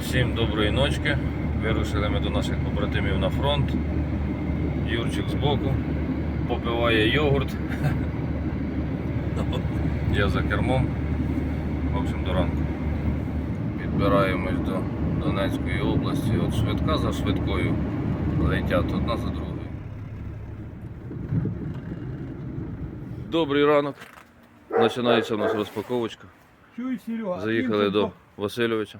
Всім доброї ночки. Вирушили ми до наших побратимів на фронт. Юрчик збоку попиває йогурт. Я за кермом. В общем, до ранку. Підбираємось до Донецької області. От швидка за швидкою летять одна за другою. Добрий ранок. Починається у нас розпаковочка. Заїхали до Васильовича.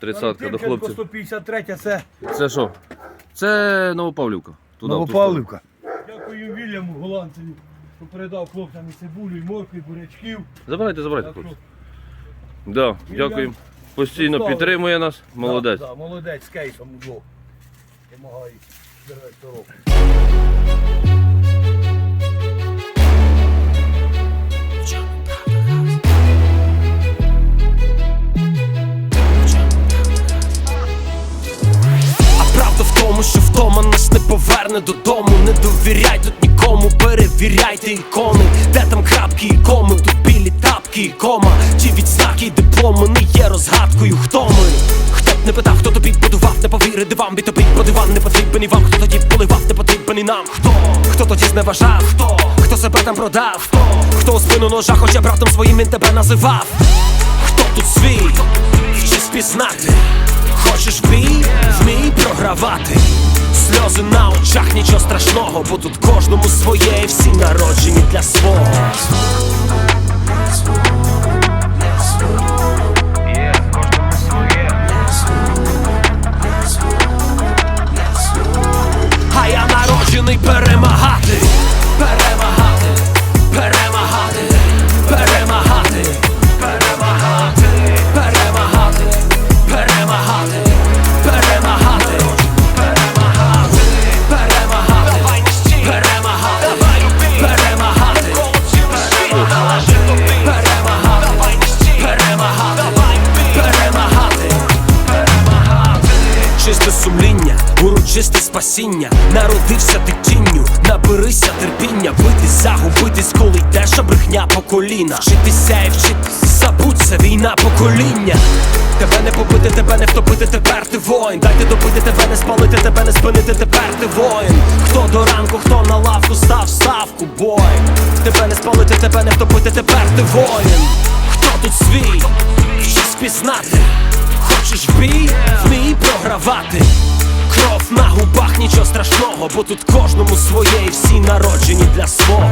Тридцатка до хлопців. 153 це Це що? Це Новопавлівка. Туди, в ту. Новопавлівка. Дякую Вільяму голландцеві, що передав хлопцям і цибулю, і моркву, і бурячків. Забирайте, забирайте, Так хлопці. Да, дякуємо. Постійно Поставили. підтримує нас. Молодець. Да, да, молодець з кейсом удвох. Помагає директору. А правда в тому, що втома нас не поверне додому. Не довіряй тут нікому, перевіряйте ікони, де там крапки і коми, тут білі тапки і кома. Ті відзнаки і дипломи не є розгадкою, хто ми. Хто б не питав, хто тобі будував, не повірив дивам, бі тобі по диван не потрібен і вам, хто тоді поливав, не потрібен і нам. Хто? Хто тоді зневажав? Хто? Хто себе там продав? Хто? Хто у спину ножа, хоча братом своїм він тебе називав? Хто тут свій? Вчись пізнати Хочеш бій, програвати Сльози на очах, нічого страшного, бо тут кожному своє і всі народжені для свого Чисте сумління, урочисте спасіння, народився ти тінню, наберися терпіння, битись, загубитись, коли йдеш, а брехня по коліна. Вчитися і вчитись, забудь це війна покоління. Тебе не побити, тебе не втопити, тепер ти воїн. Дайте добити, тебе не спалити, тебе не спинити, тепер ти воїн. Хто до ранку, хто на лавку став, ставку, бой. Тебе не спалити, тебе не втопити, тепер ти воїн. Хто тут свій? Вчись пізнати. Хочеш бій, програвати. Кров на губах, нічого страшного, бо тут кожному своє і всі народжені для свого.